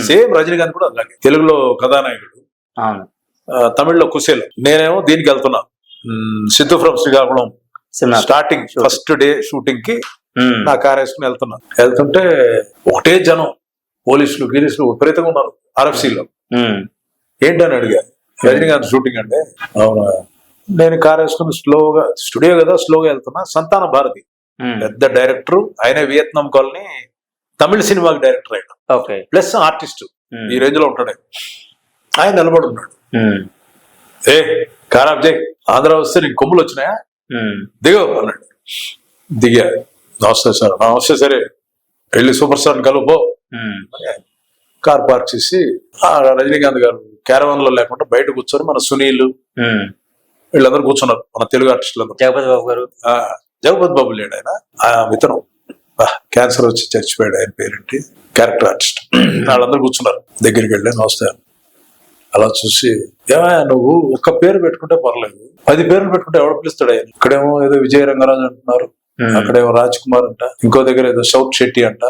ఉమ్. Same Rajinikanth కూడా అలాగే. తెలుగులో కథానాయకుడు. తమిళ్ళో కుశేల్. నేనేమో దీనికి వెళ్తున్నా. మ్, Siddhu from Srikakulam starting first day షూటింగ్కి. నా కార్ వేసుకుని వెళ్తున్నా. వెళ్తుంటే ఒకటే జనం పోలీసులు గీలీసులు విపరీతంగా ఉన్నారు RFC లో ఉమ్. ఏంటని అడిగా. రజనీకాంత్ షూటింగ్ అంటే అవునా? నేను కార్ వేసుకుని స్లోగా స్టూడియో కదా స్లోగా వెళ్తున్నా. సంతాన భారతి. పెద్ద డైరెక్టర్. ఆయన వియత్నాం కాలనీ తమిళ సినిమాకి డైరెక్టర్ ఆయన ఓకే. Plus artist. ఈ రేంజ్లో ఉంటాడు ఆయన. నిలబడి ఉన్నాడు. ఉమ్. ఏ కార్ ఆఫ్ జై ఆంధ్ర వస్తే నీకు కొమ్ములు వచ్చినాయా? ఉమ్. దిగో అన్నాడు. దిగా. నమస్తే సార్. నమస్తే సరే. వెళ్ళి సూపర్ స్టార్ కలువు పో ఉమ్. కార్ పార్క్ చేసి ఆ రజనీకాంత్ గారు క్యారవాన్లో లేకుండా బయట కూర్చొని మన సునీల్. వీళ్ళందరూ కూర్చున్నారు. మన తెలుగు ఆర్టిస్టులందరూ జగపతి బాబు గారు. ఆ, జగపతి బాబు లేడు ఆయన. ఆ ఇతను. క్యాన్సర్ వచ్చి చచ్చిపోయాడు ఆయన పేరేంటి క్యారెక్టర్ ఆర్టిస్ట్ వాళ్ళందరూ కూర్చున్నారు దగ్గరికి వెళ్ళి నమస్తే. అలా చూసి ఏమయ్యా నువ్వు ఒక్క పేరు పెట్టుకుంటే పర్లేదు పది పేర్లు పెట్టుకుంటే ఎవడు పిలుస్తాడు ఆయన ఇక్కడేమో ఏదో విజయ రంగరాజు అంటున్నారు. అక్కడేమో రాజ్ కుమార్ అంట ఇంకో దగ్గర ఏదో సౌత్ శెట్టి అంట.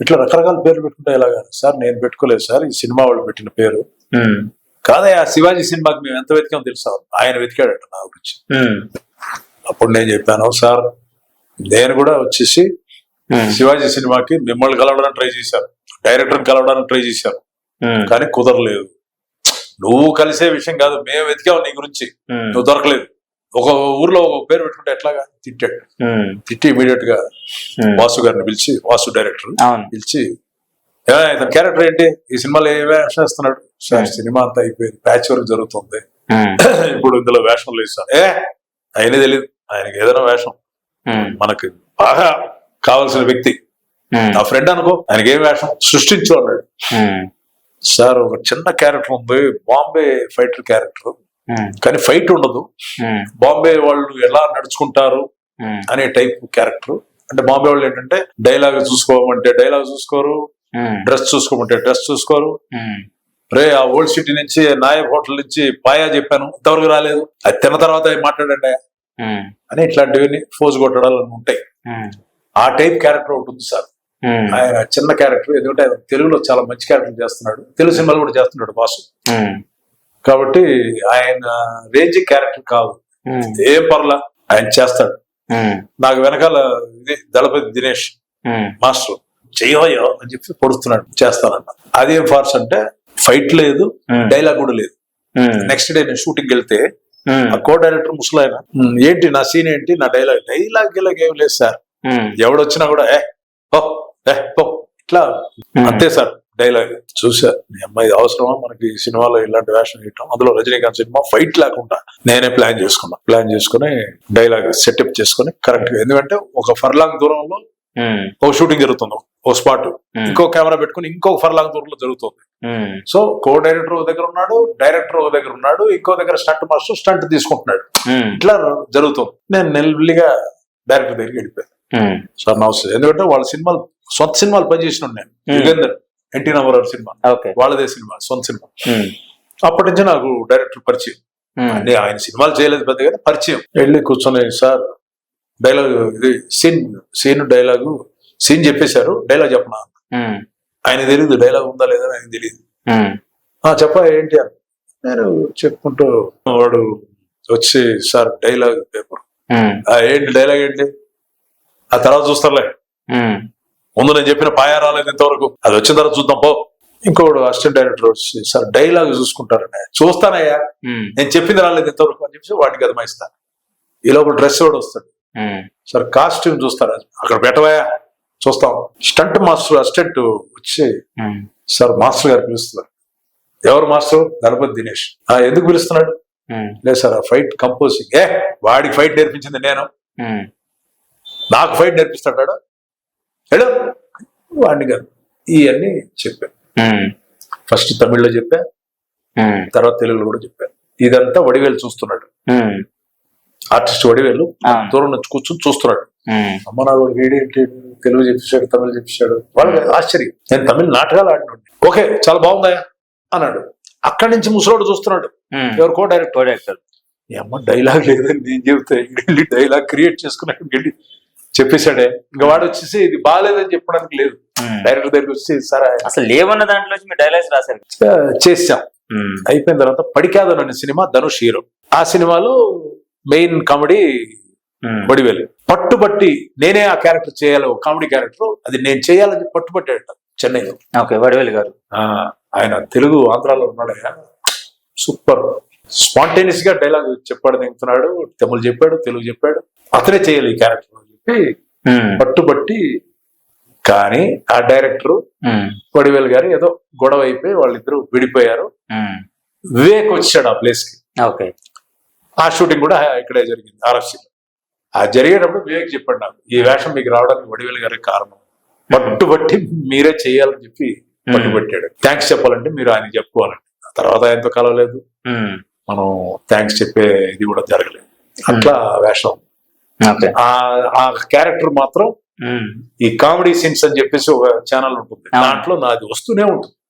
ఇట్లా రకరకాల పేర్లు పెట్టుకుంటే ఎలాగా సార్ నేను పెట్టుకోలేదు సార్ ఈ సినిమా వాళ్ళు పెట్టిన పేరు ఉమ్. కాదయ్యా శివాజీ సినిమాకి మేము ఎంత వెతికామో తెలుసా ఆయన వెతికాడట నా గురించి. అప్పుడు నేను చెప్పాను సార్ నేను కూడా వచ్చేసి. శివాజీ సినిమాకి మిమ్మల్ని కలవడానికి ట్రై చేశాను డైరెక్టర్ కలవడానికి ట్రై ఉమ్. కానీ కుదరలేదు. నువ్వు కలిసే విషయం కాదు మేము వెతికావు నీ గురించి. నువ్వు దొరకలేదు. ఒక ఊర్లో ఒక పేరు పెట్టుకుంటే ఎట్లాగా? తిట్టాడు. తిట్టి ఇమీడియట్గా. వాసు గారిని పిలిచి వాసు డైరెక్టర్ పిలిచి "ఏ, ఇతని క్యారెక్టర్ ఏంటి? ఈ సినిమాలో ఏ వేషం వేస్తున్నాడు? సార్ సినిమా అంతా అయిపోయింది. ప్యాచ్ వర్క్ జరుగుతుంది. ఇప్పుడు ఇందులో వేషంలో ఇస్తాను ఏ? ఆయనే తెలియదు ఆయనకి ఏదైనా వేషం. మనకి బాగా కావాల్సిన వ్యక్తి. నా ఫ్రెండ్ అనుకో ఆయనకి ఏం వేషం సృష్టించు అన్నాడు. సార్ ఒక చిన్న క్యారెక్టర్ ఉంది బాంబే ఫైటర్ క్యారెక్టర్. కానీ ఫైట్ ఉండదు. బాంబే వాళ్ళు ఎలా నడుచుకుంటారు. అనే టైప్ క్యారెక్టర్ అంటే బాంబే వాళ్ళు ఏంటంటే డైలాగ్ చూసుకోమంటే డైలాగ్ చూసుకోరు. డ్రెస్ చూసుకోమంటే డ్రెస్ చూసుకోరు. రే ఆ ఓల్డ్ సిటీ నుంచి నాయక్ హోటల్ నుంచి పాయా చెప్పాను ఇంతవరకు రాలేదు అది తిన్న తర్వాత మాట్లాడండి. అని ఇట్లాంటివన్నీ ఫోజ్ కొట్టడాలని ఉంటాయి. ఆ టైప్ క్యారెక్టర్ ఉంటుంది సార్ ఉమ్. ఆయన చిన్న క్యారెక్టర్ ఎందుకంటే ఆయన తెలుగులో చాలా మంచి క్యారెక్టర్ చేస్తున్నాడు తెలుగు సినిమాలు కూడా చేస్తున్నాడు బాసు. కాబట్టి ఆయన రేంజ్ క్యారెక్టర్ కాదు. ఏం పర్లా ఆయన చేస్తాడు. నాకు వెనకాల ఇది దళపతి దినేష్. మాస్టర్ చెయ్యో అని చెప్పి పొడుస్తున్నాడు చేస్తానన్న అదేం ఫార్స్ అంటే ఫైట్ లేదు. డైలాగ్ కూడా లేదు. నెక్స్ట్ డే నేను షూటింగ్ వెళ్తే. ఆ కో డైరెక్టర్ ముసలాయన "ఉమ్, ఏంటి నా సీన్ ఏంటి నా డైలాగ్ డైలాగ్ గిలాగ్ ఏం లేదు సార్. ఎవడొచ్చినా కూడా ఏ పో ఏ పో ఇట్లా ఉమ్. అంతే సార్ డైలాగ్ చూసా మీ అమ్మాయి అవసరమా మనకి సినిమాలో ఇలాంటి వేషం వేయటం అందులో రజనీకాంత్ సినిమా ఫైట్ లేకుండా నేనే ప్లాన్ చేసుకున్నా ప్లాన్ చేసుకుని డైలాగ్ సెటప్ చేసుకుని కరెక్ట్గా ఎందుకంటే ఒక ఫర్లాంగ్ దూరంలో. ఒక షూటింగ్ జరుగుతుంది ఒక స్పాట్. ఇంకో కెమెరా పెట్టుకుని ఇంకో ఫర్లాంగ్ దూరంలో జరుగుతుంది. సో కో డైరెక్టర్ ఒక దగ్గర ఉన్నాడు డైరెక్టర్ ఒక దగ్గర ఉన్నాడు ఇంకో దగ్గర స్టంట్ మాస్టర్ స్టంట్ తీసుకుంటున్నాడు. ఇట్లా జరుగుతుంది నేను నెల్లిగా డైరెక్టర్ దగ్గరికి వెళ్ళిపోయాను. సార్ నమస్తే ఎందుకంటే వాళ్ళ సినిమాలు సొంత సినిమాలు పనిచేసిన నేను. Hmm. యుగేందర్ ఎన్టీ రామారావు సినిమా. ఓకే. వాళ్ళదే సినిమా సొంత సినిమా. ఉమ్. అప్పటి నుంచి నాకు డైరెక్టర్ పరిచయం. అంటే ఆయన సినిమాలు చేయలేదు పెద్దగా పరిచయం. వెళ్ళి కూర్చొని సార్ డైలాగ్ ఇది సీన్ సీన్ డైలాగు సీన్ చెప్పేశారు డైలాగ్ చెప్పనా. ఆయన తెలియదు డైలాగ్ ఉందా లేదా అని ఆయన తెలియదు చెప్ప ఏంటి అని. నేను చెప్పుకుంటూ వాడు వచ్చి సార్ డైలాగ్ పేపర్. ఏంటి డైలాగ్ ఏంటి? ఆ తర్వాత చూస్తారులే. ముందు నేను చెప్పిన పాయా రాలేదు ఇంతవరకు. అది వచ్చిన తర్వాత చూద్దాం పో. ఇంకోడు అసిస్టెంట్ డైరెక్టర్ వచ్చి సార్ డైలాగ్ చూసుకుంటారనే. చూస్తానయ్యా. నేను చెప్పింది రాలేదు ఇంతవరకు. అని చెప్పి వాడికి అదమైస్తా ఈ లోపల డ్రెస్ కూడా వస్తాడు. సార్ కాస్ట్యూమ్ చూస్తారా? అక్కడ పెట్టవయా చూస్తాం. స్టంట్ మాస్టర్ అసిస్టెంట్ వచ్చి. సార్ మాస్టర్ గారు పిలుస్తున్నారు. ఎవరు మాస్టర్? గణపతి దినేష్. ఆ ఎందుకు పిలుస్తున్నాడు. లేదు సార్ ఆ ఫైట్ కంపోజింగ్ ఏ వాడికి ఫైట్ నేర్పించింది నేను. నాకు ఫైట్ నేర్పిస్తాడు హలో? వాడిని కాదు. ఇవన్నీ చెప్పాను. ఫస్ట్ తమిళ్ళో చెప్పా. తర్వాత తెలుగులో కూడా చెప్పాను ఇదంతా వడివేలు చూస్తున్నాడు. ఆర్టిస్ట్ వడివేలు. దూరం నుంచి కూర్చొని చూస్తున్నాడు. అమ్మ నా కొడుకు ఏంటి? తెలుగు చెప్పేశాడు తమిళ చెప్పేశాడు వాళ్ళకి ఆశ్చర్యం. నేను తమిళ నాటకాలు ఆడినండి ఓకే చాలా బాగుందా అన్నాడు. అక్కడి నుంచి ముసలోడు చూస్తున్నాడు. ఎవరు? కో డైరెక్టర్ డైరెక్టర్ అమ్మ డైలాగ్ లేదని నేను చెబితే డైలాగ్ క్రియేట్ చేసుకుని అక్కడికి వెళ్ళి చెప్పేశాడే. ఇంకా వాడు వచ్చేసి ఇది బాగాలేదని చెప్పడానికి లేదు. డైరెక్టర్ దగ్గరికి వచ్చి సరే అసలు లేవన్న దాంట్లో మీరు డైలాగ్స్ రాశారు. చేసాం. అయిపోయిన తర్వాత పడికాదు అనే సినిమా ధనుష్ హీరో. ఆ సినిమాలో మెయిన్ కామెడీ. బడివేలు. పట్టుబట్టి నేనే ఆ క్యారెక్టర్ చేయాలి కామెడీ క్యారెక్టర్. అది నేను చేయాలని చెప్పి పట్టుబట్టాడట చెన్నైలో. ఓకే వడివేలు గారు. ఆ, ఆయన తెలుగు ఆంధ్రాలో ఉన్నాడయ్యా సూపర్. స్పాంటేనియస్గా డైలాగ్ చెప్పాడు దిగుతున్నాడు తమిళ్ చెప్పాడు తెలుగు చెప్పాడు. అతనే చేయాలి ఈ క్యారెక్టర్. చెప్పి. పట్టుబట్టి కానీ ఆ డైరెక్టర్. వడివేలు గారు ఏదో గొడవ అయిపోయి వాళ్ళిద్దరూ విడిపోయారు. వివేక్ వచ్చాడు ఆ ప్లేస్కి. ఓకే. ఆ షూటింగ్ కూడా ఇక్కడే జరిగింది ఆర్ఎఫ్సి ఆ జరిగేటప్పుడు వివేక్ చెప్పాడు నాకు ఈ వేషం మీకు రావడానికి వడివేలు గారే కారణం. పట్టుబట్టి మీరే చేయాలని చెప్పి పట్టుబట్టాడు. థ్యాంక్స్ చెప్పాలంటే మీరు ఆయన చెప్పుకోవాలండి. ఆ తర్వాత ఆయనతో కలవలేదు. మనం థ్యాంక్స్ చెప్పే ఇది కూడా జరగలేదు. అట్లా వేషం ఆ ఆ క్యారెక్టర్ మాత్రం. ఈ కామెడీ సీన్స్ అని చెప్పేసి ఒక ఛానల్ ఉంటుంది. దాంట్లో నాది వస్తూనే ఉంటుంది